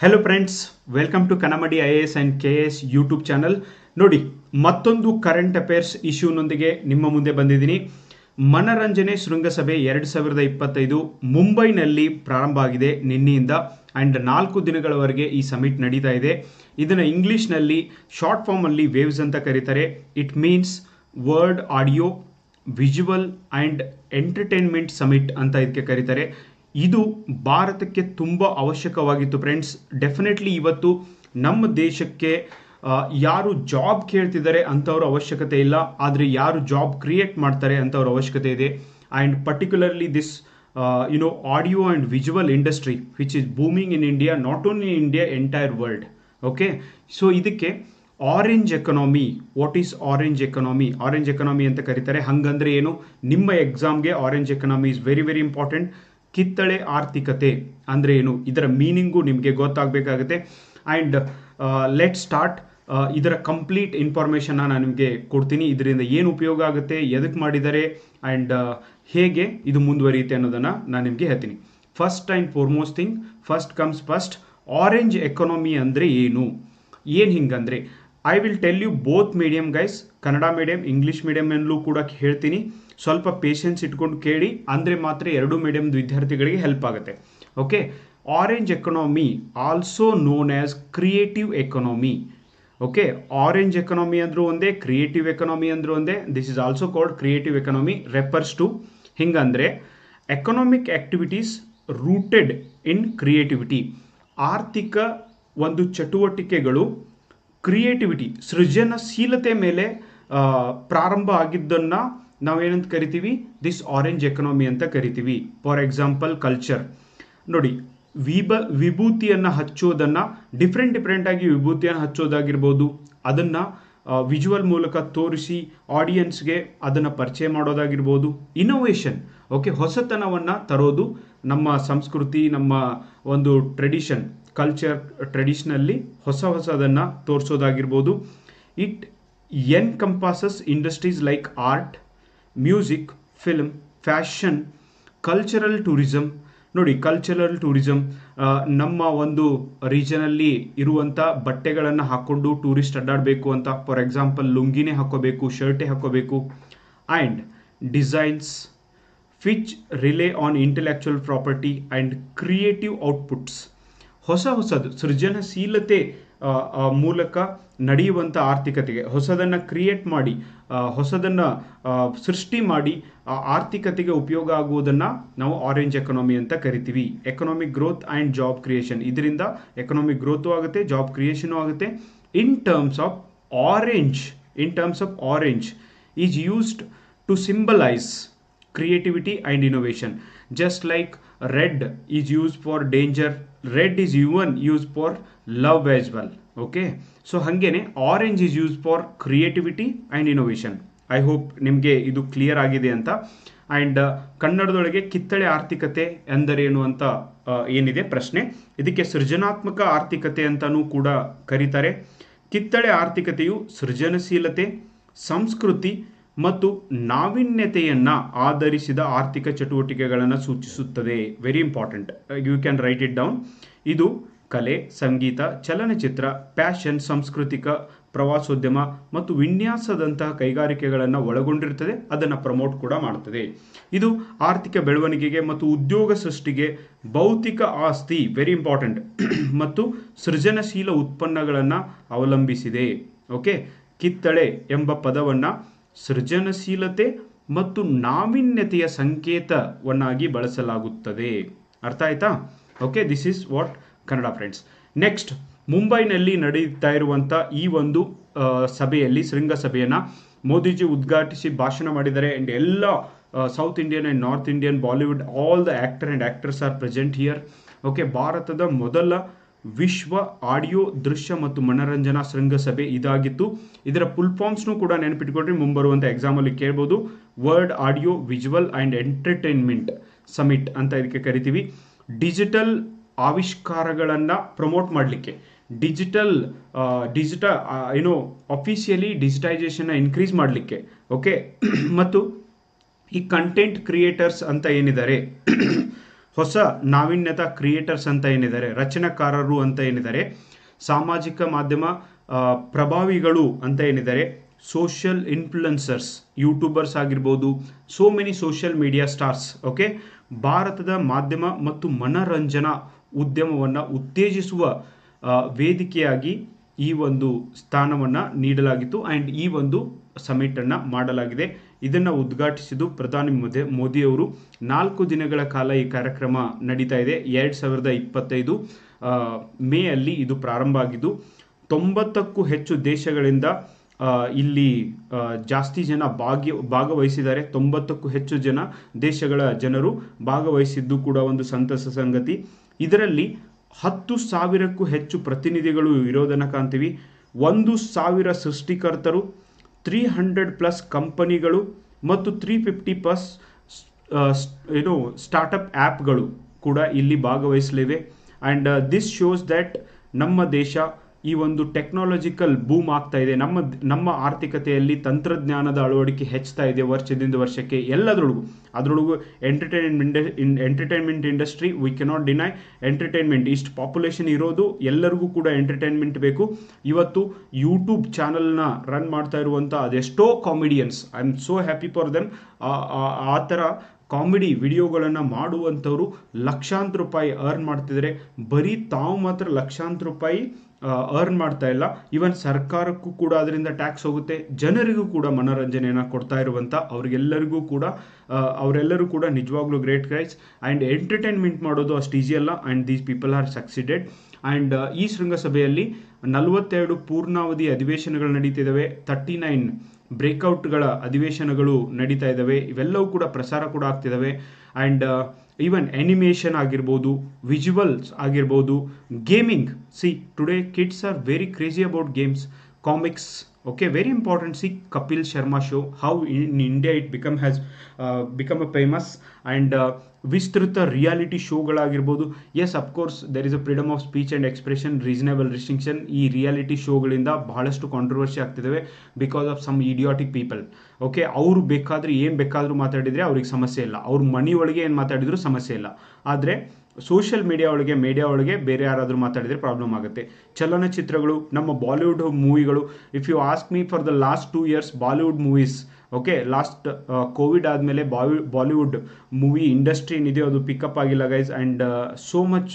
Hello friends welcome to Kanamadi I A S and K S YouTube channel ನೋಡಿ, ಮತ್ತೊಂದು current affairs ಇಶ್ಯೂನೊಂದಿಗೆ ನಿಮ್ಮ ಮುಂದೆ ಬಂದಿದ್ದೀನಿ. ಮನರಂಜನೆ ಶೃಂಗಸಭೆ ಎರಡು ಸಾವಿರದ ಇಪ್ಪತ್ತೈದು ಮುಂಬೈನಲ್ಲಿ ಪ್ರಾರಂಭ ಆಗಿದೆ ನಿನ್ನೆಯಿಂದ ಆ್ಯಂಡ್ ನಾಲ್ಕು ದಿನಗಳವರೆಗೆ ಈ ಸಮಿಟ್ ನಡೀತಾ ಇದೆ. ಇದನ್ನು ಇಂಗ್ಲೀಷ್ನಲ್ಲಿ ಶಾರ್ಟ್ ಫಾರ್ಮಲ್ಲಿ ವೇವ್ಸ್ ಅಂತ ಕರೀತಾರೆ. It means world audio visual and entertainment summit ಅಂತ ಇದಕ್ಕೆ ಕರೀತಾರೆ. ಇದು ಭಾರತಕ್ಕೆ ತುಂಬ ಅವಶ್ಯಕವಾಗಿತ್ತು ಫ್ರೆಂಡ್ಸ್ ಡೆಫಿನೆಟ್ಲಿ ಇವತ್ತು ನಮ್ಮ ದೇಶಕ್ಕೆ ಯಾರು ಜಾಬ್ ಕೇಳ್ತಿದ್ದಾರೆ ಅಂಥವ್ರ ಅವಶ್ಯಕತೆ ಇಲ್ಲ, ಆದರೆ ಯಾರು ಜಾಬ್ ಕ್ರಿಯೇಟ್ ಮಾಡ್ತಾರೆ ಅಂಥವ್ರ ಅವಶ್ಯಕತೆ ಇದೆ. And particularly this you know audio and visual industry which is booming in India not only in India entire world okay so ಇದಕ್ಕೆ orange economy what is orange economy orange economy ಅಂತ ಕರೀತಾರೆ. ಹಂಗಂದ್ರೆ ಏನು? ನಿಮ್ಮ ಎಕ್ಸಾಮ್ಗೆ orange economy is very very important ಕಿತ್ತಳೆ ಆರ್ಥಿಕತೆ ಅಂದರೆ ಏನು? ಇದರ ಮೀನಿಂಗು ನಿಮಗೆ ಗೊತ್ತಾಗಬೇಕಾಗುತ್ತೆ. ಆ್ಯಂಡ್ ಲೆಟ್ ಸ್ಟಾರ್ಟ್ ಇದರ ಕಂಪ್ಲೀಟ್ ಇನ್ಫಾರ್ಮೇಷನ್ನ ನಾನು ನಿಮಗೆ ಕೊಡ್ತೀನಿ. ಇದರಿಂದ ಏನು ಉಪಯೋಗ ಆಗುತ್ತೆ ಎದಕ್ಕೆ ಮಾಡಿದ್ದಾರೆ ಆ್ಯಂಡ್ ಹೇಗೆ ಇದು ಮುಂದುವರಿಯುತ್ತೆ ಅನ್ನೋದನ್ನು ನಾನು ನಿಮಗೆ ಹೇಳ್ತೀನಿ. First and foremost thing first comes first orange economy ಅಂದರೆ ಏನು? ಏನು ಹಿಂಗಂದ್ರೆ I will tell you both medium guys Kannada medium English ಮೀಡಿಯಮಲ್ಲೂ ಕೂಡ ಹೇಳ್ತೀನಿ. ಸ್ವಲ್ಪ ಪೇಷನ್ಸ್ ಇಟ್ಕೊಂಡು ಕೇಳಿ, ಅಂದರೆ ಮಾತ್ರ ಎರಡು ಮೀಡಿಯಂ ವಿದ್ಯಾರ್ಥಿಗಳಿಗೆ ಹೆಲ್ಪ್ ಆಗುತ್ತೆ. Okay orange economy also known as creative economy okay orange economy ಅಂದರೂ ಒಂದೇ ಕ್ರಿಯೇಟಿವ್ ಎಕನಾಮಿ ಅಂದರೂ ಒಂದೇ. This is also called creative economy refers to ಹಿಂಗಂದರೆ economic activities rooted in creativity ಆರ್ಥಿಕ ಒಂದು ಚಟುವಟಿಕೆಗಳು ಕ್ರಿಯೇಟಿವಿಟಿ ಸೃಜನಶೀಲತೆ ಮೇಲೆ ಪ್ರಾರಂಭ ಆಗಿದ್ದನ್ನು ನಾವೇನಂತ ಕರಿತೀವಿ? ದಿಸ್ ಆರೆಂಜ್ ಎಕನಾಮಿ ಅಂತ ಕರಿತೀವಿ. ಫಾರ್ ಎಕ್ಸಾಂಪಲ್ ಕಲ್ಚರ್ ನೋಡಿ ವಿಬ ವಿಭೂತಿಯನ್ನು ಹಚ್ಚೋದನ್ನು ಡಿಫ್ರೆಂಟ್ ಡಿಫ್ರೆಂಟಾಗಿ ವಿಭೂತಿಯನ್ನು ಹಚ್ಚೋದಾಗಿರ್ಬೋದು. ಅದನ್ನು ವಿಜುವಲ್ ಮೂಲಕ ತೋರಿಸಿ ಆಡಿಯನ್ಸ್ಗೆ ಅದನ್ನು ಪರಿಚಯ ಮಾಡೋದಾಗಿರ್ಬೋದು. ಇನೋವೇಷನ್ ಓಕೆ ಹೊಸತನವನ್ನು ತರೋದು ನಮ್ಮ ಸಂಸ್ಕೃತಿ, ನಮ್ಮ ಒಂದು ಟ್ರೆಡಿಷನ್ ಕಲ್ಚರ್ ಟ್ರೆಡಿಷ್ನಲ್ಲಿ ಹೊಸ ಹೊಸದನ್ನು ತೋರಿಸೋದಾಗಿರ್ಬೋದು. It encompasses industries like art music film fashion cultural tourism ನೋಡಿ ಕಲ್ಚರಲ್ ಟೂರಿಸಮ್ ನಮ್ಮ ಒಂದು ರೀಜನಲ್ಲಿ ಇರುವಂಥ ಬಟ್ಟೆಗಳನ್ನು ಹಾಕ್ಕೊಂಡು ಟೂರಿಸ್ಟ್ ಅಡ್ಡಾಡಬೇಕು ಅಂತ ಫಾರ್ ಎಕ್ಸಾಂಪಲ್ ಲುಂಗಿನೇ ಹಾಕೋಬೇಕು ಶರ್ಟೇ ಹಾಕೋಬೇಕು and designs which rely on intellectual property and creative outputs ಹೊಸ ಹೊಸದು ಸೃಜನಶೀಲತೆ ಮೂಲಕ ನಡೆಯುವಂಥ ಆರ್ಥಿಕತೆಗೆ. ಹೊಸದನ್ನು ಕ್ರಿಯೇಟ್ ಮಾಡಿ ಹೊಸದನ್ನು ಸೃಷ್ಟಿ ಮಾಡಿ ಆರ್ಥಿಕತೆಗೆ ಉಪಯೋಗ ಆಗುವುದನ್ನು ನಾವು ಆರೆಂಜ್ ಎಕನಾಮಿ ಅಂತ ಕರಿತೀವಿ. Economic growth and job creation ಇದರಿಂದ ಎಕನಾಮಿಕ್ ಗ್ರೋತು ಆಗುತ್ತೆ ಜಾಬ್ ಕ್ರಿಯೇಷನು ಆಗುತ್ತೆ. In terms of orange in terms of orange is used to symbolise creativity and innovation. Just like red is used for danger red is even used for love as well. Okay? So ಹಾಗೇನೆ orange is use for creativity and innovation I hope ನಿಮಗೆ ಇದು clear ಆಗಿದೆ ಅಂತ. And ಕನ್ನಡದೊಳಗೆ ಕಿತ್ತಳೆ ಆರ್ಥಿಕತೆ ಎಂದರೇನು ಅಂತ ಆ, ಏನಿದೆ ಪ್ರಶ್ನೆ. ಇದಕ್ಕೆ ಸೃಜನಾತ್ಮಕ ಆರ್ಥಿಕತೆ ಅಂತಲೂ ಕೂಡ ಕರೀತಾರೆ. ಕಿತ್ತಳೆ ಆರ್ಥಿಕತೆಯು ಸೃಜನಶೀಲತೆ ಸಂಸ್ಕೃತಿ ಮತ್ತು ನಾವೀನ್ಯತೆಯನ್ನು ಆಧರಿಸಿದ ಆರ್ಥಿಕ ಚಟುವಟಿಕೆಗಳನ್ನು ಸೂಚಿಸುತ್ತದೆ. Very important you can write it down ಇದು ಕಲೆ, ಸಂಗೀತ, ಚಲನಚಿತ್ರ ಪ್ಯಾಷನ್ ಸಾಂಸ್ಕೃತಿಕ, ಪ್ರವಾಸೋದ್ಯಮ ಮತ್ತು ವಿನ್ಯಾಸದಂತಹ ಕೈಗಾರಿಕೆಗಳನ್ನು ಒಳಗೊಂಡಿರುತ್ತದೆ. ಅದನ್ನು ಪ್ರಮೋಟ್ ಕೂಡ ಮಾಡುತ್ತದೆ. ಇದು ಆರ್ಥಿಕ ಬೆಳವಣಿಗೆಗೆ ಮತ್ತು ಉದ್ಯೋಗ ಸೃಷ್ಟಿಗೆ ಭೌತಿಕ ಆಸ್ತಿ. ವೆರಿ ಇಂಪಾರ್ಟೆಂಟ್ ಮತ್ತು ಸೃಜನಶೀಲ ಉತ್ಪನ್ನಗಳನ್ನು ಅವಲಂಬಿಸಿದೆ. ಓಕೆ ಕಿತ್ತಳೆ ಎಂಬ ಪದವನ್ನು ಸೃಜನಶೀಲತೆ ಮತ್ತು ನಾವಿನ್ಯತೆಯ ಸಂಕೇತವನ್ನಾಗಿ ಬಳಸಲಾಗುತ್ತದೆ. ಅರ್ಥ ಆಯ್ತಾ? Okay this is what Kannada friends next ಮುಂಬೈನಲ್ಲಿ ನಡೆಯುತ್ತಾ ಇರುವಂಥ ಈ ಒಂದು ಸಭೆಯಲ್ಲಿ, ಶೃಂಗಸಭೆಯನ್ನು ಮೋದಿಜಿ ಉದ್ಘಾಟಿಸಿ ಭಾಷಣ ಮಾಡಿದರೆ ಆ್ಯಂಡ್ ಎಲ್ಲ south Indian and north Indian Bollywood all the actor and actors are present here okay ಭಾರತದ ಮೊದಲ ವಿಶ್ವ ಆಡಿಯೋ ದೃಶ್ಯ ಮತ್ತು ಮನರಂಜನಾ ಶೃಂಗಸಭೆ ಇದಾಗಿತ್ತು. ಇದರ ಫುಲ್ ಫಾರ್ಮ್ಸ್ನು ಕೂಡ ನೆನಪಿಟ್ಕೊಂಡ್ರೆ ಮುಂಬರುವಂಥ ಎಕ್ಸಾಮಲ್ಲಿ ಕೇಳ್ಬೋದು. World audio visual and entertainment summit ಅಂತ ಇದಕ್ಕೆ ಕರಿತೀವಿ. ಡಿಜಿಟಲ್ ಆವಿಷ್ಕಾರಗಳನ್ನು ಪ್ರಮೋಟ್ ಮಾಡಲಿಕ್ಕೆ. ಡಿಜಿಟಲ್ ಡಿಜಿಟಲ್ ಏನೋ ಅಫಿಷಿಯಲಿ ಡಿಜಿಟೈಸೇಷನ್ನ ಇನ್ಕ್ರೀಸ್ ಮಾಡಲಿಕ್ಕೆ. ಓಕೆ ಮತ್ತು ಈ ಕಂಟೆಂಟ್ ಕ್ರಿಯೇಟರ್ಸ್ ಅಂತ ಏನಿದ್ದಾರೆ? ಹೊಸ ನಾವೀನ್ಯತಾ ಕ್ರಿಯೇಟರ್ಸ್ ಅಂತ ಏನಿದ್ದಾರೆ, ರಚನಾಕಾರರು ಅಂತ ಏನಿದ್ದಾರೆ, ಸಾಮಾಜಿಕ ಮಾಧ್ಯಮ ಪ್ರಭಾವಿಗಳು ಅಂತ ಏನಿದ್ದಾರೆ ಸೋಷಿಯಲ್ ಇನ್ಫ್ಲುಯೆನ್ಸರ್ಸ್ ಯೂಟ್ಯೂಬರ್ಸ್ ಆಗಿರ್ಬೋದು so many social media stars okay ಭಾರತದ ಮಾಧ್ಯಮ ಮತ್ತು ಮನರಂಜನಾ ಉದ್ಯಮವನ್ನು ಉತ್ತೇಜಿಸುವ ವೇದಿಕೆಯಾಗಿ ಈ ಒಂದು ಸ್ಥಾನವನ್ನು ನೀಡಲಾಗಿತ್ತು. ಆ್ಯಂಡ್ ಈ ಒಂದು ಸಮಿಟನ್ನು ಮಾಡಲಾಗಿದೆ. ಇದನ್ನು ಉದ್ಘಾಟಿಸಿದ್ದು ಪ್ರಧಾನಿ ಮೋದಿ, ಮೋದಿಯವರು. ನಾಲ್ಕು ದಿನಗಳ ಕಾಲ ಈ ಕಾರ್ಯಕ್ರಮ ನಡೀತಾ ಇದೆ. ಎರಡು ಸಾವಿರದ ಇಪ್ಪತ್ತೈದು ಮೇ ಅಲ್ಲಿ ಇದು ಪ್ರಾರಂಭ ಆಗಿದ್ದು, ತೊಂಬತ್ತಕ್ಕೂ ಹೆಚ್ಚು ದೇಶಗಳಿಂದ ಇಲ್ಲಿ ಜಾಸ್ತಿ ಜನ ಭಾಗ್ಯ, ಭಾಗವಹಿಸಿದ್ದಾರೆ. ತೊಂಬತ್ತಕ್ಕೂ ಹೆಚ್ಚು ಜನ ದೇಶಗಳ ಜನರು ಭಾಗವಹಿಸಿದ್ದು ಕೂಡ ಒಂದು ಸಂತಸ ಸಂಗತಿ. ಇದರಲ್ಲಿ ಹತ್ತು ಸಾವಿರಕ್ಕೂ ಹೆಚ್ಚು ಪ್ರತಿನಿಧಿಗಳು ಇರೋದನ್ನು ಕಾಣ್ತೀವಿ. ಒಂದು ಸಾವಿರ ಸೃಷ್ಟಿಕರ್ತರು ತ್ರೀ ಹಂಡ್ರೆಡ್ ಪ್ಲಸ್ ಕಂಪನಿಗಳು ಮತ್ತು ತ್ರೀ ಫಿಫ್ಟಿ ಪ್ಲಸ್ ಏನು ಸ್ಟಾರ್ಟಪ್ ಆ್ಯಪ್ಗಳು ಕೂಡ ಇಲ್ಲಿ ಭಾಗವಹಿಸಲಿವೆ. ಆ್ಯಂಡ್ ದಿಸ್ ಶೋಸ್ ದ್ಯಾಟ್ ನಮ್ಮ ದೇಶ ಈ ಒಂದು ಟೆಕ್ನಾಲಜಿಕಲ್ ಬೂಮ್ ಆಗ್ತಾ ಇದೆ. ನಮ್ಮ ನಮ್ಮ ಆರ್ಥಿಕತೆಯಲ್ಲಿ ತಂತ್ರಜ್ಞಾನದ ಅಳವಡಿಕೆ ಹೆಚ್ಚುತ್ತಾ ಇದೆ ವರ್ಷದಿಂದ ವರ್ಷಕ್ಕೆ ಎಲ್ಲದರೊಳಗೂ. ಅದರೊಳಗು entertainment entertainment industry we cannot deny entertainment ಇಷ್ಟು ಪಾಪ್ಯುಲೇಷನ್ ಇರೋದು ಎಲ್ಲರಿಗೂ ಕೂಡ ಎಂಟರ್ಟೈನ್ಮೆಂಟ್ ಬೇಕು. ಇವತ್ತು ಯೂಟ್ಯೂಬ್ ಚಾನಲ್ನ ರನ್ ಮಾಡ್ತಾ ಇರುವಂಥ ಅದೆಷ್ಟೋ comedians I am so happy for them ಆ ಥರ ಕಾಮಿಡಿ ವಿಡಿಯೋಗಳನ್ನು ಮಾಡುವಂಥವರು ಲಕ್ಷಾಂತರ ರೂಪಾಯಿ ಅರ್ನ್ ಮಾಡ್ತಿದ್ದಾರೆ. ಬರೀ ತಾವು ಮಾತ್ರ ಲಕ್ಷಾಂತರ ರೂಪಾಯಿ ಅರ್ನ್ ಮಾಡ್ತಾ ಇಲ್ಲ. ಈವನ್ ಸರ್ಕಾರಕ್ಕೂ ಕೂಡ ಅದರಿಂದ ಟ್ಯಾಕ್ಸ್ ಹೋಗುತ್ತೆ. ಜನರಿಗೂ ಕೂಡ ಮನೋರಂಜನೆಯನ್ನು ಕೊಡ್ತಾ ಇರುವಂಥ ಅವ್ರಿಗೆಲ್ಲರಿಗೂ ಕೂಡ ಅವರೆಲ್ಲರೂ ಕೂಡ ನಿಜವಾಗ್ಲೂ ಗ್ರೇಟ್ ಗೈಸ್ ಆ್ಯಂಡ್ ಎಂಟರ್ಟೈನ್ಮೆಂಟ್ ಮಾಡೋದು ಅಷ್ಟು ಈಸಿ ಅಲ್ಲ. And these people are succeeded and ಈ ಶೃಂಗಸಭೆಯಲ್ಲಿ ನಲವತ್ತೆರಡು ಪೂರ್ಣಾವಧಿ ಅಧಿವೇಶನಗಳು ನಡೀತಿದ್ದಾವೆ. ತರ್ಟಿ ನೈನ್ ಬ್ರೇಕ್ಔಟ್ಗಳ ಅಧಿವೇಶನಗಳು ನಡೀತಾ ಇದ್ದಾವೆ. ಇವೆಲ್ಲವೂ ಕೂಡ ಪ್ರಸಾರ ಕೂಡ ಆಗ್ತಿದ್ದಾವೆ. ಆ್ಯಂಡ್ ಈವನ್ ಅನಿಮೇಷನ್ ಆಗಿರ್ಬೋದು ವಿಜುವಲ್ಸ್ ಆಗಿರ್ಬೋದು gaming see today kids are very crazy about games comics okay very important see Kapil Sharma show how in India it become has become a famous and ವಿಸ್ತೃತ reality ಶೋಗಳಾಗಿರ್ಬೋದು. Yes of course there is a freedom of speech and expression reasonable restriction ಈ reality ಶೋಗಳಿಂದ ಬಹಳಷ್ಟು controversy ಆಗ್ತಿದ್ದಾವೆ because of some idiotic people okay ಅವರು ಬೇಕಾದರೆ ಏನು ಬೇಕಾದರೂ ಮಾತಾಡಿದರೆ ಅವ್ರಿಗೆ ಸಮಸ್ಯೆ ಇಲ್ಲ. ಅವ್ರ ಮನಿ ಒಳಗೆ ಏನು ಮಾತಾಡಿದರೂ ಸಮಸ್ಯೆ ಇಲ್ಲ. ಆದರೆ ಸೋಷಿಯಲ್ ಮೀಡಿಯಾ ಒಳಗೆ ಮೀಡಿಯಾ ಒಳಗೆ ಬೇರೆ ಯಾರಾದರೂ ಮಾತಾಡಿದರೆ ಪ್ರಾಬ್ಲಮ್ ಆಗುತ್ತೆ. ಚಲನಚಿತ್ರಗಳು, ನಮ್ಮ ಬಾಲಿವುಡ್ ಮೂವಿಗಳು if you ask me for the last two years Bollywood movies okay last Covid ಆದಮೇಲೆ ಬಾಲಿ ಬಾಲಿವುಡ್ ಮೂವಿ ಇಂಡಸ್ಟ್ರಿ ಏನಿದೆಯೋ ಅದು ಪಿಕಪ್ ಆಗಿಲ್ಲ guys and so much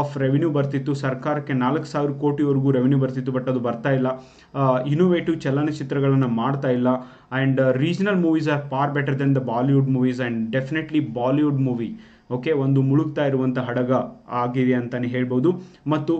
of revenue ಬರ್ತಿತ್ತು. ಸರ್ಕಾರಕ್ಕೆ ನಾಲ್ಕು ಸಾವಿರ ಕೋಟಿವರೆಗೂ ರೆವಿನ್ಯೂ ಬರ್ತಿತ್ತು ಬಟ್ ಅದು ಬರ್ತಾ ಇಲ್ಲ. ಇನೋವೇಟಿವ್ ಚಲನಚಿತ್ರಗಳನ್ನು ಮಾಡ್ತಾ ಇಲ್ಲ. And regional movies are far better than the Bollywood movies and definitely Bollywood movie okay, ಒಂದು ಮುಳುಗ್ತಾ ಇರುವಂಥ ಹಡಗ ಆಗಿದೆ ಅಂತಲೇ ಹೇಳ್ಬೋದು. ಮತ್ತು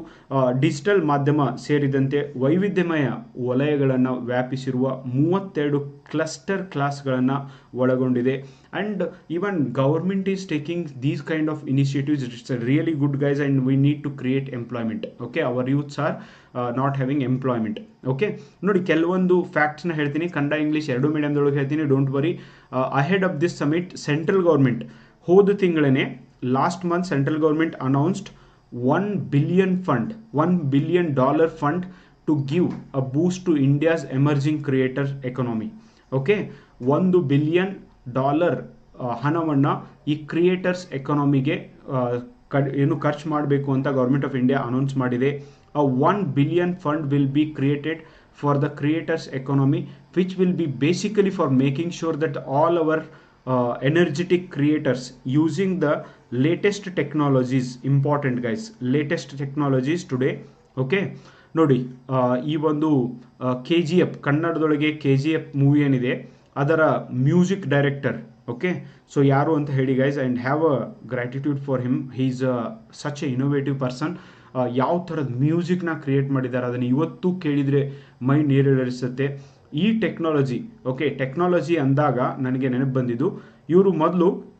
ಡಿಜಿಟಲ್ ಮಾಧ್ಯಮ ಸೇರಿದಂತೆ ವೈವಿಧ್ಯಮಯ ವಲಯಗಳನ್ನು ವ್ಯಾಪಿಸಿರುವ ಮೂವತ್ತೆರಡು ಕ್ಲಸ್ಟರ್ ಕ್ಲಾಸ್ಗಳನ್ನು ಒಳಗೊಂಡಿದೆ. And even government is taking these kind of initiatives it's really good guys and we need to create employment okay our youths are not having employment okay ನೋಡಿ ಕೆಲವೊಂದು ಫ್ಯಾಕ್ಟ್ಸ್ನ ಹೇಳ್ತೀನಿ. ಕನ್ನಡ ಇಂಗ್ಲೀಷ್ ಎರಡು ಮೀಡಿಯಮ್ದೊಳಗೆ ಹೇಳ್ತೀನಿ. Don't worry ahead of this summit central government ಹೋದ ತಿಂಗಳೇ last month central government announced one billion fund, one billion dollar fund to give a boost to India's emerging creator economy. Okay? ಒಂದು billion dollar ಹಣವನ್ನು ಈ creators ಎಕನಾಮಿಗೆ ಏನು ಖರ್ಚು ಮಾಡಬೇಕು ಅಂತ government of India announce ಮಾಡಿದೆ. A one billion fund will be created for the creators economy, which will be basically for making sure that all our uh, energetic creators using the latest technologies. Important guys. Latest technologies today okay ನೋಡಿ ಈ ಒಂದು K G F ಕನ್ನಡದೊಳಗೆ K G F movie ಏನಿದೆ ಅದರ music director okay so ಯಾರು ಅಂತ ಹೇಳಿ guys and have a gratitude for him he is such a innovative person ಯಾವ ಥರದ ಮ್ಯೂಸಿಕ್ನ ಕ್ರಿಯೇಟ್ ಮಾಡಿದ್ದಾರೆ ಅದನ್ನು ಇವತ್ತು ಕೇಳಿದರೆ ಮೈಂಡ್ ನೀರಿಳಿಸುತ್ತೆ ಈ ಟೆಕ್ನಾಲಜಿ ಓಕೆ ಟೆಕ್ನಾಲಜಿ ಅಂದಾಗ ನನಗೆ ನೆನಪು ಬಂದಿದ್ದು ಇವರು ಮೊದಲು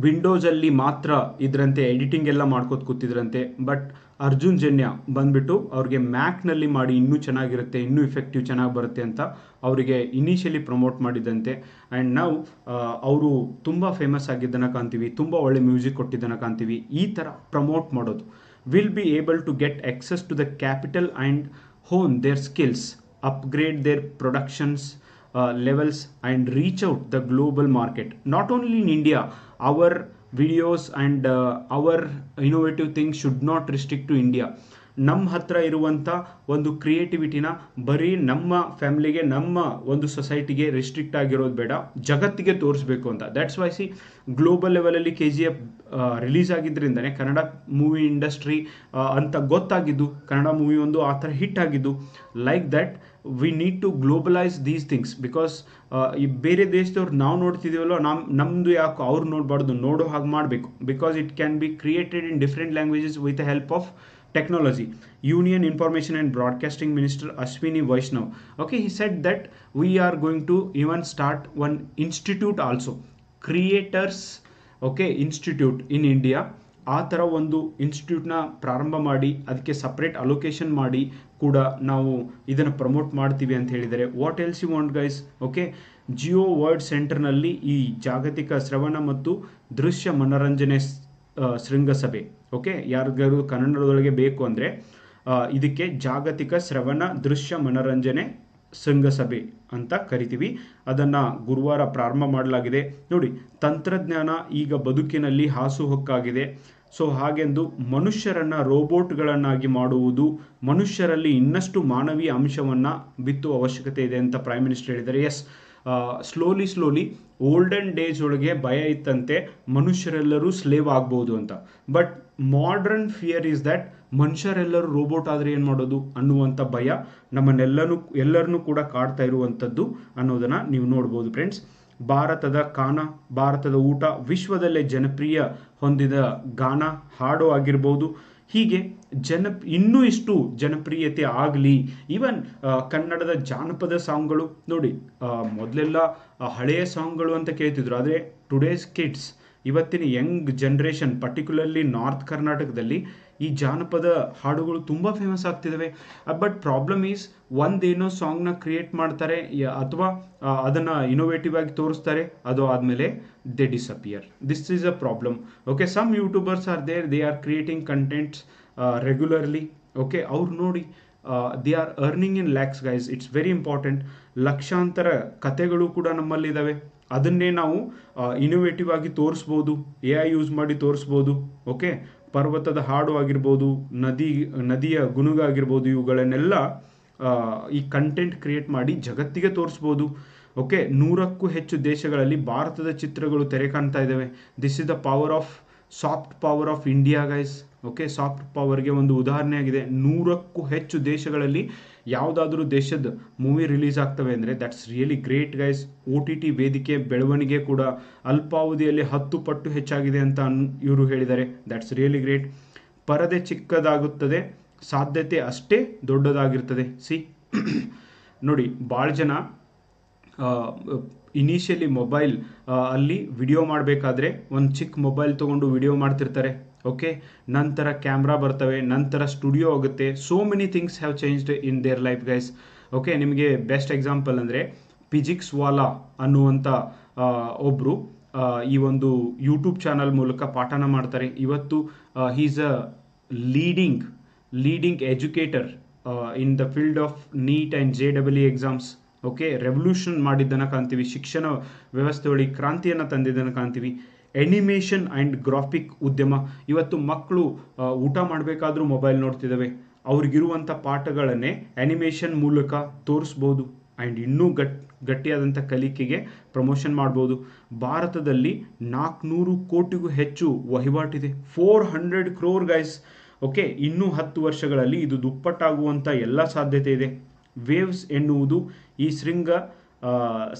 ವಿಂಡೋಸಲ್ಲಿ ಮಾತ್ರ ಇದರಂತೆ ಎಡಿಟಿಂಗ್ ಎಲ್ಲ ಮಾಡ್ಕೋತ ಕೂತಿದ್ರಂತೆ ಬಟ್ ಅರ್ಜುನ್ ಜನ್ಯ ಬಂದ್ಬಿಟ್ಟು ಅವ್ರಿಗೆ ಮ್ಯಾಕ್ನಲ್ಲಿ ಮಾಡಿ ಇನ್ನೂ ಚೆನ್ನಾಗಿರುತ್ತೆ ಇನ್ನೂ ಇಫೆಕ್ಟಿವ್ ಚೆನ್ನಾಗಿ ಬರುತ್ತೆ ಅಂತ ಅವರಿಗೆ ಇನಿಷಿಯಲಿ ಪ್ರಮೋಟ್ ಮಾಡಿದಂತೆ ಆ್ಯಂಡ್ ನಾವು ಅವರು ತುಂಬ ಫೇಮಸ್ ಆಗಿದ್ದನ್ನು ಕಾಣ್ತೀವಿ ತುಂಬ ಒಳ್ಳೆ ಮ್ಯೂಸಿಕ್ ಕೊಟ್ಟಿದ್ದನ್ನು ಕಾಣ್ತೀವಿ ಈ ಥರ ಪ್ರಮೋಟ್ ಮಾಡೋದು. Will be able to get access to the capital and hone their skills, upgrade their productions uh, levels, and reach out the global market. Not only in India, our videos and uh, our innovative things should not restrict to india. ನಮ್ಮ ಹತ್ರ ಇರುವಂಥ ಒಂದು ಕ್ರಿಯೇಟಿವಿಟಿನ ಬರೀ ನಮ್ಮ ಫ್ಯಾಮಿಲಿಗೆ ನಮ್ಮ ಒಂದು ಸೊಸೈಟಿಗೆ ರಿಸ್ಟ್ರಿಕ್ಟ್ ಆಗಿರೋದು ಬೇಡ. ಜಗತ್ತಿಗೆ ತೋರಿಸ್ಬೇಕು ಅಂತ. ದ್ಯಾಟ್ಸ್ ವೈ ಸಿ ಗ್ಲೋಬಲ್ ಲೆವೆಲಲ್ಲಿ ಕೆ ಜಿ ಎಫ್ ರಿಲೀಸ್ ಆಗಿದ್ದರಿಂದನೇ ಕನ್ನಡ ಮೂವಿ ಇಂಡಸ್ಟ್ರಿ ಅಂತ ಗೊತ್ತಾಗಿದ್ದು ಕನ್ನಡ ಮೂವಿ ಒಂದು ಆ ಥರ ಹಿಟ್ ಆಗಿದ್ದು like that we need to globalise these things because ಈ ಬೇರೆ ದೇಶದವ್ರು ನಾವು ನೋಡ್ತಿದ್ದೀವಲ್ಲ ನಮ್ಮ ನಮ್ಮದು ಯಾಕೆ ಅವ್ರು ನೋಡಬಾರ್ದು ನೋಡೋ ಹಾಗೆ ಮಾಡಬೇಕು because it can be created in different languages with the help of technology union information and broadcasting minister ashwini vaishnav okay he said that we are going to even start one institute also creators okay institute in india ಆ ಥರ ಒಂದು ಇನ್ಸ್ಟಿಟ್ಯೂಟ್ನ ಪ್ರಾರಂಭ ಮಾಡಿ, ಅದಕ್ಕೆ separate allocation ಮಾಡಿ ಕೂಡ ನಾವು ಇದನ್ನು ಪ್ರಮೋಟ್ ಮಾಡ್ತೀವಿ ಅಂತ ಹೇಳಿದರೆ what else you want guys okay Jio World ಸೆಂಟರ್ನಲ್ಲಿ ಈ ಜಾಗತಿಕ ಶ್ರವಣ ಮತ್ತು ದೃಶ್ಯ ಮನರಂಜನೆ ಶೃಂಗಸಭೆ. ಓಕೆ ಯಾರಿಗಾರು ಕನ್ನಡದೊಳಗೆ ಬೇಕು ಅಂದರೆ ಇದಕ್ಕೆ ಜಾಗತಿಕ ಶ್ರವಣ ದೃಶ್ಯ ಮನರಂಜನೆ ಶೃಂಗಸಭೆ ಅಂತ ಕರಿತೀವಿ. ಅದನ್ನು ಗುರುವಾರ ಪ್ರಾರಂಭ ಮಾಡಲಾಗಿದೆ. ನೋಡಿ, ತಂತ್ರಜ್ಞಾನ ಈಗ ಬದುಕಿನಲ್ಲಿ ಹಾಸುಹೊಕ್ಕಾಗಿದೆ ಸೊ, ಹಾಗೆಂದು ಮನುಷ್ಯರನ್ನು ರೋಬೋಟ್ಗಳನ್ನಾಗಿ ಮಾಡುವುದು, ಮನುಷ್ಯರಲ್ಲಿ ಇನ್ನಷ್ಟು ಮಾನವೀಯ ಅಂಶವನ್ನು ಬಿತ್ತುವ ಅವಶ್ಯಕತೆ ಇದೆ ಅಂತ ಪ್ರೈಮ್ ಮಿನಿಸ್ಟರ್ ಹೇಳಿದ್ದಾರೆ. Yes slowly slowly olden days ಒಳಗೆ ಭಯ ಇತ್ತಂತೆ, ಮನುಷ್ಯರೆಲ್ಲರೂ ಸ್ಲೇವ್ ಆಗ್ಬೋದು ಅಂತ. But modern fear is that ಮನುಷ್ಯರೆಲ್ಲರೂ robot ಆದರೆ ಏನು ಮಾಡೋದು ಅನ್ನುವಂಥ ಭಯ ನಮ್ಮನ್ನೆಲ್ಲನೂ, ಎಲ್ಲರನ್ನೂ ಕೂಡ ಕಾಡ್ತಾ ಇರುವಂಥದ್ದು ಅನ್ನೋದನ್ನು ನೀವು ನೋಡ್ಬೋದು ಫ್ರೆಂಡ್ಸ್ ಭಾರತದ ಕಾನ, ಭಾರತದ ಊಟ ವಿಶ್ವದಲ್ಲೇ ಜನಪ್ರಿಯ ಹೊಂದಿದ ಗಾನ ಹಾಡು ಆಗಿರ್ಬೋದು. ಹೀಗೆ ಜನ, ಇನ್ನೂ ಇಷ್ಟು ಜನಪ್ರಿಯತೆ ಆಗಲಿ ಈವನ್ ಕನ್ನಡದ ಜಾನಪದ ಸಾಂಗ್ಗಳು, ನೋಡಿ ಮೊದಲೆಲ್ಲ ಹಳೆಯ ಸಾಂಗ್ಗಳು ಅಂತ ಕೇಳ್ತಿದ್ರು, ಆದರೆ ಟುಡೇಸ್ ಕಿಡ್ಸ್ ಇವತ್ತಿನ ಯಂಗ್ ಜನ್ರೇಷನ್ ಪರ್ಟಿಕ್ಯುಲರ್ಲಿ ನಾರ್ತ್ ಕರ್ನಾಟಕದಲ್ಲಿ ಈ ಜಾನಪದ ಹಾಡುಗಳು ತುಂಬ ಫೇಮಸ್ ಆಗ್ತಿದ್ದಾವೆ ಬಟ್ ಪ್ರಾಬ್ಲಮ್ ಈಸ್ ಒಂದೇನೋ ಸಾಂಗ್ನ ಕ್ರಿಯೇಟ್ ಮಾಡ್ತಾರೆ ಅಥವಾ ಅದನ್ನು ಇನೋವೇಟಿವ್ ಆಗಿ ತೋರಿಸ್ತಾರೆ, ಅದು ಆದಮೇಲೆ they disappear this is a problem okay some YouTubers are there they are creating contents regularly okay ಅವ್ರು ನೋಡಿ they are earning in lakhs guys it's very important ಲಕ್ಷಾಂತರ ಕತೆಗಳು ಕೂಡ ನಮ್ಮಲ್ಲಿದ್ದಾವೆ ಅದನ್ನೇ ನಾವು ಇನೋವೇಟಿವ್ ಆಗಿ ತೋರಿಸ್ಬೋದು ಎ ಐ ಯೂಸ್ ಮಾಡಿ ತೋರಿಸ್ಬೋದು. ಓಕೆ ಪರ್ವತದ ಹಾಡು ಆಗಿರ್ಬೋದು, ನದಿ, ನದಿಯ ಗುಣಗಾಗಿರ್ಬೋದು ಇವುಗಳನ್ನೆಲ್ಲ ಈ ಕಂಟೆಂಟ್ ಕ್ರಿಯೇಟ್ ಮಾಡಿ ಜಗತ್ತಿಗೆ ತೋರಿಸ್ಬೋದು. ಓಕೆ ನೂರಕ್ಕೂ ಹೆಚ್ಚು ದೇಶಗಳಲ್ಲಿ ಭಾರತದ ಚಿತ್ರಗಳು ತೆರೆ ಕಾಣ್ತಾ ಇದ್ದಾವೆ this is the power of soft power of India guys okay soft ಪವರ್ಗೆ ಒಂದು ಉದಾಹರಣೆ ಆಗಿದೆ ನೂರಕ್ಕೂ ಹೆಚ್ಚು ದೇಶಗಳಲ್ಲಿ ಯಾವುದಾದ್ರೂ ದೇಶದ ಮೂವಿ ರಿಲೀಸ್ ಆಗ್ತವೆ ಅಂದರೆ that's really great guys O T T ವೇದಿಕೆ ಬೆಳವಣಿಗೆ ಕೂಡ ಅಲ್ಪಾವಧಿಯಲ್ಲಿ ಹತ್ತು ಪಟ್ಟು ಹೆಚ್ಚಾಗಿದೆ ಅಂತ ಇವರು ಹೇಳಿದ್ದಾರೆ. ದ್ಯಾಟ್ಸ್ ರಿಯಲಿ ಗ್ರೇಟ್ ಪರದೆ ಚಿಕ್ಕದಾಗುತ್ತದೆ, ಸಾಧ್ಯತೆ ಅಷ್ಟೇ ದೊಡ್ಡದಾಗಿರ್ತದೆ. ಸಿ ನೋಡಿ ಭಾಳ ಜನ ಇನಿಷಿಯಲಿ ಮೊಬೈಲ್ ಅಲ್ಲಿ ವಿಡಿಯೋ ಮಾಡಬೇಕಾದ್ರೆ ಒಂದು ಚಿಕ್ಕ ಮೊಬೈಲ್ ತೊಗೊಂಡು ವಿಡಿಯೋ ಮಾಡ್ತಿರ್ತಾರೆ. ಓಕೆ ನಂತರ ಕ್ಯಾಮ್ರಾ ಬರ್ತವೆ, ನಂತರ ಸ್ಟುಡಿಯೋ ಆಗುತ್ತೆ so many things have changed in their life guys okay ನಿಮಗೆ ಬೆಸ್ಟ್ ಎಕ್ಸಾಂಪಲ್ ಅಂದರೆ ಫಿಜಿಕ್ಸ್ ವಾಲಾ ಅನ್ನುವಂಥ ಒಬ್ಬರು ಈ ಒಂದು ಯೂಟ್ಯೂಬ್ ಚಾನಲ್ ಮೂಲಕ ಪಾಠನ ಮಾಡ್ತಾರೆ. ಇವತ್ತು he's a leading leading educator in the field of NEET and J double E exams okay revolution ಮಾಡಿದ್ದನ್ನು ಕಾಣ್ತೀವಿ. ಶಿಕ್ಷಣ ವ್ಯವಸ್ಥೆ ಒಳಗೆ ಕ್ರಾಂತಿಯನ್ನು ತಂದಿದ್ದನ್ನು ಕಾಣ್ತೀವಿ. ಎನಿಮೇಷನ್ ಆ್ಯಂಡ್ ಗ್ರಾಫಿಕ್ ಉದ್ಯಮ. ಇವತ್ತು ಮಕ್ಕಳು ಊಟ ಮಾಡಬೇಕಾದ್ರೂ ಮೊಬೈಲ್ ನೋಡ್ತಿದ್ದಾವೆ ಅವ್ರಿಗಿರುವಂಥ ಪಾಠಗಳನ್ನೇ ಆ್ಯನಿಮೇಷನ್ ಮೂಲಕ ತೋರಿಸ್ಬೋದು ಆ್ಯಂಡ್ ಇನ್ನೂ ಗಟ್ ಗಟ್ಟಿಯಾದಂಥ ಕಲಿಕೆಗೆ ಪ್ರಮೋಷನ್ ಮಾಡ್ಬೋದು. ಭಾರತದಲ್ಲಿ ನಾಲ್ಕುನೂರು ಕೋಟಿಗೂ ಹೆಚ್ಚು ವಹಿವಾಟಿದೆ four hundred crore guys okay ಇನ್ನೂ ಹತ್ತು ವರ್ಷಗಳಲ್ಲಿ ಇದು ದುಪ್ಪಟ್ಟಾಗುವಂಥ ಎಲ್ಲ ಸಾಧ್ಯತೆ ಇದೆ. ವೇವ್ಸ್ ಎನ್ನುವುದು ಈ ಶೃಂಗ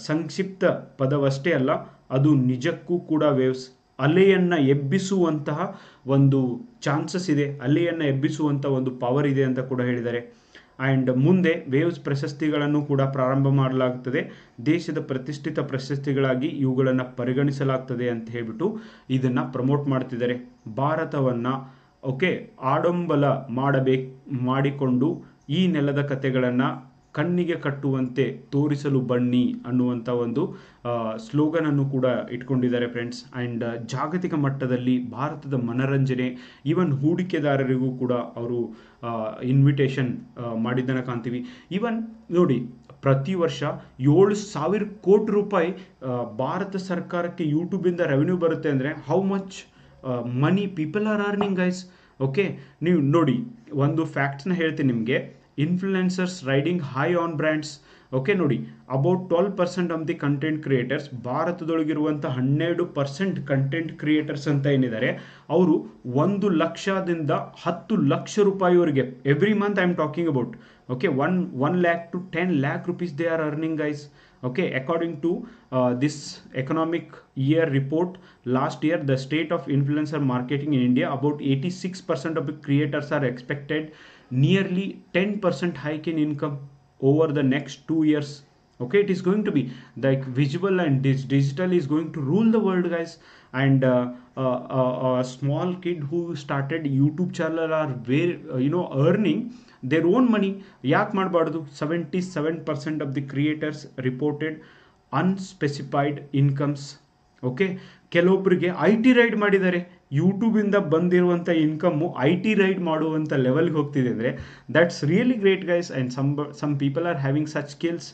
ಸಂಕ್ಷಿಪ್ತ ಪದವಷ್ಟೇ ಅಲ್ಲ ಅದು ನಿಜಕ್ಕೂ ಕೂಡ ವೇವ್ಸ್ ಅಲೆಯನ್ನು ಎಬ್ಬಿಸುವಂತಹ ಒಂದು ಚಾನ್ಸಸ್ ಇದೆ. ಅಲೆಯನ್ನು ಎಬ್ಬಿಸುವಂಥ ಒಂದು ಪವರ್ ಇದೆ ಅಂತ ಕೂಡ ಹೇಳಿದ್ದಾರೆ. ಆ್ಯಂಡ್ ಮುಂದೆ ವೇವ್ಸ್ ಪ್ರಶಸ್ತಿಗಳನ್ನು ಕೂಡ ಪ್ರಾರಂಭ ಮಾಡಲಾಗುತ್ತದೆ. ದೇಶದ ಪ್ರತಿಷ್ಠಿತ ಪ್ರಶಸ್ತಿಗಳಾಗಿ ಇವುಗಳನ್ನು ಪರಿಗಣಿಸಲಾಗ್ತದೆ ಅಂತ ಹೇಳಿಬಿಟ್ಟು ಇದನ್ನು ಪ್ರಮೋಟ್ ಮಾಡ್ತಿದ್ದಾರೆ. ಭಾರತವನ್ನು ಓಕೆ ಆಡಂಬಲ ಮಾಡಬೇಕು, ಮಾಡಿಕೊಂಡು ಈ ನೆಲದ ಕಥೆಗಳನ್ನು ಕಣ್ಣಿಗೆ ಕಟ್ಟುವಂತೆ ತೋರಿಸಲು ಬನ್ನಿ ಅನ್ನುವಂಥ ಒಂದು ಸ್ಲೋಗನ್ ಅನ್ನು ಕೂಡ ಇಟ್ಕೊಂಡಿದ್ದಾರೆ ಫ್ರೆಂಡ್ಸ್ ಆ್ಯಂಡ್ ಜಾಗತಿಕ ಮಟ್ಟದಲ್ಲಿ ಭಾರತದ ಮನರಂಜನೆ ಈವನ್ ಹೂಡಿಕೆದಾರರಿಗೂ ಕೂಡ ಅವರು ಇನ್ವಿಟೇಷನ್ ಮಾಡಿದ್ದನ್ನು ಕಾಣ್ತೀವಿ. ಈವನ್ ನೋಡಿ, ಪ್ರತಿ ವರ್ಷ ಏಳು ಸಾವಿರ ಕೋಟಿ ರೂಪಾಯಿ ಭಾರತ ಸರ್ಕಾರಕ್ಕೆ ಯೂಟ್ಯೂಬಿಂದ ರೆವೆನ್ಯೂ ಬರುತ್ತೆ ಅಂದರೆ how much money people are earning guys okay ನೀವು ನೋಡಿ, ಒಂದು ಫ್ಯಾಕ್ಟ್ಸ್ನ ಹೇಳ್ತೀನಿ ನಿಮಗೆ. Influencers riding high on brands okay ನೋಡಿ about twelve percent of the content creators ಭಾರತದೊಳಗಿರುವಂಥ ಹನ್ನೆರಡು ಪರ್ಸೆಂಟ್ ಕಂಟೆಂಟ್ ಕ್ರಿಯೇಟರ್ಸ್ ಅಂತ ಏನಿದ್ದಾರೆ ಅವರು ಒಂದು ಲಕ್ಷದಿಂದ ಹತ್ತು ಲಕ್ಷ ರೂಪಾಯಿವರೆಗೆ every month I am talking about okay one one lakh to ten lakh rupees they are earning guys okay according to uh, this economic year report last year the state of influencer marketing in india about 86% of the creators are expected nearly 10% hike in income over the next two years okay it is going to be like visual and dis- digital is going to rule the world guys and uh, uh, uh, a small kid who started youtube channel are very uh, you know earning their own money ಯಾಕೆ ಮಾಡಬಾರ್ದು seventy seven percent of the creators reported unspecified incomes okay ಕೆಲವೊಬ್ಬರಿಗೆ I T raid ಮಾಡಿದ್ದಾರೆ ಯೂಟ್ಯೂಬಿಂದ ಬಂದಿರುವಂಥ income I T ride ಮಾಡುವಂಥ ಲೆವೆಲ್ಗೆ ಹೋಗ್ತಿದೆ ಅಂದರೆ that's really great guys and some some people are having such skills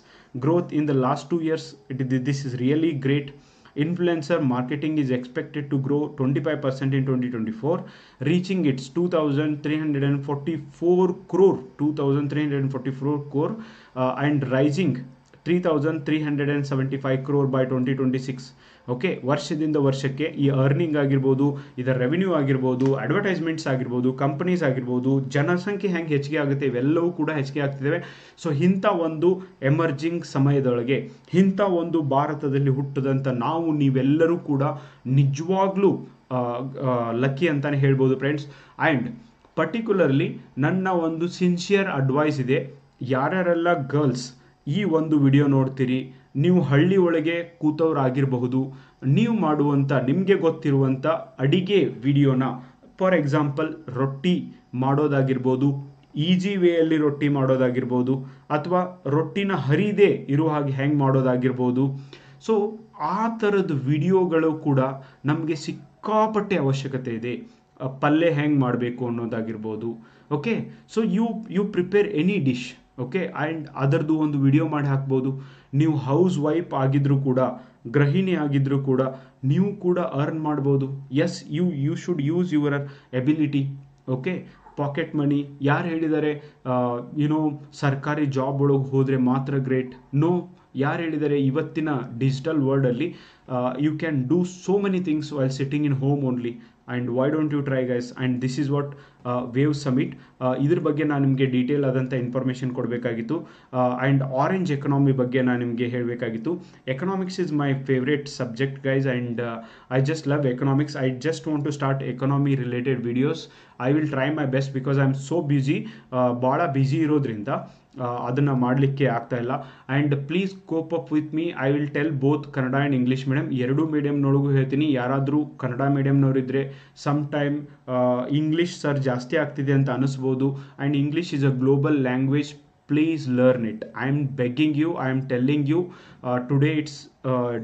growth in the last two years it this is really great influencer marketing is expected to grow 25% in 2024 reaching its 2344 crore 2344 crore uh, and rising 3375 crore by 2026 okay ವರ್ಷದಿಂದ ವರ್ಷಕ್ಕೆ ಈ earning ಆಗಿರ್ಬೋದು, ಇದರ revenue ಆಗಿರ್ಬೋದು advertisements ಆಗಿರ್ಬೋದು companies ಆಗಿರ್ಬೋದು, ಜನಸಂಖ್ಯೆ ಹೆಂಗೆ ಹೆಚ್ಚಿಗೆ ಆಗುತ್ತೆ, ಇವೆಲ್ಲವೂ ಕೂಡ ಹೆಚ್ಚಿಗೆ ಆಗ್ತಿದ್ದಾವೆ. ಸೊ ಇಂಥ ಒಂದು ಎಮರ್ಜಿಂಗ್ ಸಮಯದೊಳಗೆ, ಇಂಥ ಒಂದು ಭಾರತದಲ್ಲಿ ಹುಟ್ಟದಂಥ ನಾವು, ನೀವೆಲ್ಲರೂ ಕೂಡ ನಿಜವಾಗ್ಲೂ ಲಕ್ಕಿ ಅಂತಲೇ ಹೇಳ್ಬೋದು ಫ್ರೆಂಡ್ಸ್ ಆ್ಯಂಡ್ ಪರ್ಟಿಕ್ಯುಲರ್ಲಿ ನನ್ನ ಒಂದು ಸಿನ್ಸಿಯರ್ ಅಡ್ವೈಸ್ ಇದೆ, ಯಾರ್ಯಾರೆಲ್ಲ ಗರ್ಲ್ಸ್ ಈ ಒಂದು ವಿಡಿಯೋ ನೋಡ್ತೀರಿ ನೀವು ಹಳ್ಳಿ ಒಳಗೆ ಕೂತವರಾಗಿರಬಹುದು. ನೀವು ಮಾಡುವಂಥ ನಿಮಗೆ ಗೊತ್ತಿರುವಂಥ ಅಡಿಗೆ ವಿಡಿಯೋನ ಫಾರ್ ಎಕ್ಸಾಂಪಲ್ ರೊಟ್ಟಿ ಮಾಡೋದಾಗಿರ್ಬೋದು ಈಜಿ ವೇಯಲ್ಲಿ ರೊಟ್ಟಿ ಮಾಡೋದಾಗಿರ್ಬೋದು, ಅಥವಾ ರೊಟ್ಟಿನ ಹರಿದೇ ಇರುವ ಹಾಗೆ ಹೆಂಗೆ ಮಾಡೋದಾಗಿರ್ಬೋದು. ಸೊ ಆ ಥರದ ವಿಡಿಯೋಗಳು ಕೂಡ ನಮಗೆ ಸಿಕ್ಕಾಪಟ್ಟೆ ಅವಶ್ಯಕತೆ ಇದೆ. ಪಲ್ಯ ಹೆಂಗೆ ಮಾಡಬೇಕು ಅನ್ನೋದಾಗಿರ್ಬೋದು. Okay so you you prepare any dish okay and ಅದರದ್ದು ಒಂದು ವಿಡಿಯೋ ಮಾಡಿ ಹಾಕ್ಬೋದು. ನೀವು ಹೌಸ್ ವೈಫ್ ಆಗಿದ್ದರೂ ಕೂಡ, ಗೃಹಿಣಿ ಆಗಿದ್ದರೂ ಕೂಡ, ನೀವು ಕೂಡ ಅರ್ನ್ ಮಾಡ್ಬೋದು. Yes you you should use your ability okay pocket money ಯಾರು ಹೇಳಿದ್ದಾರೆ ಏನೋ ಸರ್ಕಾರಿ ಜಾಬ್ ಒಳಗೆ ಹೋದರೆ ಮಾತ್ರ ಗ್ರೇಟ್ ನೋ ಯಾರು ಹೇಳಿದ್ದಾರೆ ಇವತ್ತಿನ digital ವರ್ಲ್ಡಲ್ಲಿ you can do so many things while sitting in home only and why don't you try guys and this is what wave summit ಇದ್ರ ಬಗ್ಗೆ ನಾನು ನಿಮಗೆ ಡೀಟೇಲ್ ಆದಂಥ ಇನ್ಫಾರ್ಮೇಷನ್ ಕೊಡಬೇಕಾಗಿತ್ತು. ಆ್ಯಂಡ್ ಆರೆಂಜ್ ಎಕನಾಮಿ ಬಗ್ಗೆ ನಾನು ನಿಮಗೆ ಹೇಳಬೇಕಾಗಿತ್ತು. Economics is my favourite subject guys and I just love economics I just want to start economy related videos I will try my best because I am so busy ಭಾಳ busy ಇರೋದ್ರಿಂದ. ಅದನ್ನು ಮಾಡಲಿಕ್ಕೆ ಆಗ್ತಾ ಇಲ್ಲ. And please cope up with me I will tell both Kannada and English medium ಎರಡೂ ಮೀಡಿಯಮ್ನೊಳಗೂ ಹೇಳ್ತೀನಿ. ಯಾರಾದರೂ ಕನ್ನಡ ಮೀಡಿಯಮ್ನವರಿದ್ದರೆ ಸಮ್ ಟೈಮ್ ಇಂಗ್ಲೀಷ್ ಸರ್ ಜಾಸ್ತಿ ಆಗ್ತಿದೆ ಅಂತ ಅನಿಸ್ಬೋದು. And English is a global language please learn it I am begging you I am telling you today it's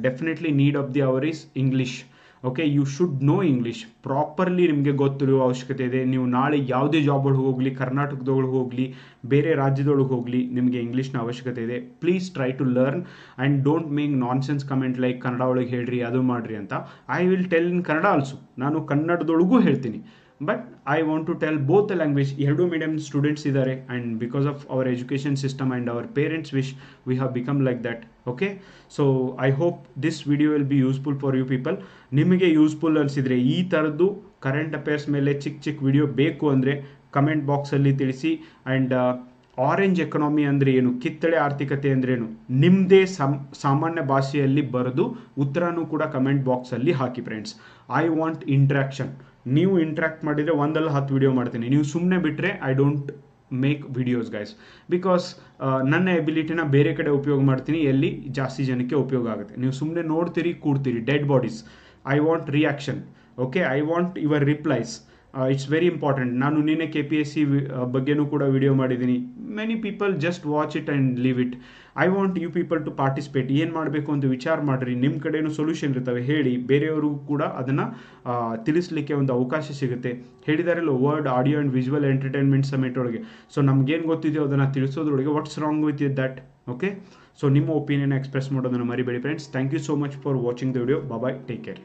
definitely need of the hour is English okay you should know English properly ನಿಮಗೆ ಗೊತ್ತಿರುವ ಅವಶ್ಯಕತೆ ಇದೆ. ನೀವು ನಾಳೆ ಯಾವುದೇ job ಒಳಗೆ ಹೋಗಲಿ, ಕರ್ನಾಟಕದೊಳಗೆ ಹೋಗಲಿ, ಬೇರೆ ರಾಜ್ಯದೊಳಗೆ ಹೋಗಲಿ, ನಿಮಗೆ ಇಂಗ್ಲೀಷ್ನ ಅವಶ್ಯಕತೆ ಇದೆ. Please try to learn and don't make nonsense comment like Kannada ಒಳಗೆ ಹೇಳ್ರಿ, ಅದು ಮಾಡ್ರಿ ಅಂತ. I will tell in Kannada also ನಾನು ಕನ್ನಡದೊಳಗೂ ಹೇಳ್ತೀನಿ. But I want to tell both the language ಎರಡು ಮೀಡಿಯಮ್ ಸ್ಟೂಡೆಂಟ್ಸ್ ಇದ್ದಾರೆ and because of our education system and our parents wish we have become like that okay so I hope this video will be useful for you people ನಿಮಗೆ useful ಅನಿಸಿದರೆ ಈ ಥರದ್ದು current affairs ಮೇಲೆ ಚಿಕ್ಕ ಚಿಕ್ಕ video ಬೇಕು ಅಂದರೆ comment ಬಾಕ್ಸಲ್ಲಿ ತಿಳಿಸಿ. ಆ್ಯಂಡ್ ಆರೆಂಜ್ ಎಕನಾಮಿ ಅಂದರೆ ಏನು? ಕಿತ್ತಳೆ ಆರ್ಥಿಕತೆ ಅಂದ್ರೇನು ನಿಮ್ಮದೇ ಸಮ್, ಸಾಮಾನ್ಯ ಭಾಷೆಯಲ್ಲಿ ಬರೆದು ಉತ್ತರನೂ ಕೂಡ ಕಮೆಂಟ್ ಬಾಕ್ಸಲ್ಲಿ ಹಾಕಿ ಫ್ರೆಂಡ್ಸ್ ಐ ವಾಂಟ್ ಇಂಟ್ರ್ಯಾಕ್ಷನ್ ನೀವು ಇಂಟ್ರ್ಯಾಕ್ಟ್ ಮಾಡಿದರೆ ಒಂದಲ್ಲ ಹತ್ತು ವಿಡಿಯೋ ಮಾಡ್ತೀನಿ. ನೀವು ಸುಮ್ಮನೆ ಬಿಟ್ಟರೆ I don't make videos guys because ನನ್ನ ಎಬಿಲಿಟಿನ ಬೇರೆ ಕಡೆ ಉಪಯೋಗ ಮಾಡ್ತೀನಿ. ಎಲ್ಲಿ? ಜಾಸ್ತಿ ಜನಕ್ಕೆ ಉಪಯೋಗ ಆಗುತ್ತೆ. ನೀವು ಸುಮ್ಮನೆ ನೋಡ್ತೀರಿ, ಕೂಡ್ತೀರಿ. Dead bodies I want reaction okay I want your replies it's very important ನಾನು ನಿನ್ನೆ ಕೆ ಪಿ ಎಸ್ ಸಿ ಬಗ್ಗೆನೂ ಕೂಡ ವಿಡಿಯೋ ಮಾಡಿದ್ದೀನಿ. Many people just watch it and leave it I want you people to participate ಏನು ಮಾಡಬೇಕು ಅಂತ ವಿಚಾರ ಮಾಡಿರಿ. ನಿಮ್ಮ ಕಡೆಯೂ ಸೊಲ್ಯೂಷನ್ ಇರ್ತವೆ. ಹೇಳಿ, ಬೇರೆಯವ್ರಿಗೂ ಕೂಡ ಅದನ್ನು ತಿಳಿಸ್ಲಿಕ್ಕೆ ಒಂದು ಅವಕಾಶ ಸಿಗುತ್ತೆ. ಹೇಳಿದಾರಲ್ಲ word audio and visual entertainment ಸಮೇಟ್ ಒಳಗೆ. ಸೊ ನಮಗೇನು ಗೊತ್ತಿದೆಯೋ ಅದನ್ನು ತಿಳಿಸೋದ್ರೊಳಗೆ what's wrong with it that okay so ನಿಮ್ಮ ಒಪಿನಿಯನ್ ಎಕ್ಸ್ಪ್ರೆಸ್ ಮಾಡೋದನ್ನು ಮರಿಬೇಡಿ friends thank you so much for watching the video bye take care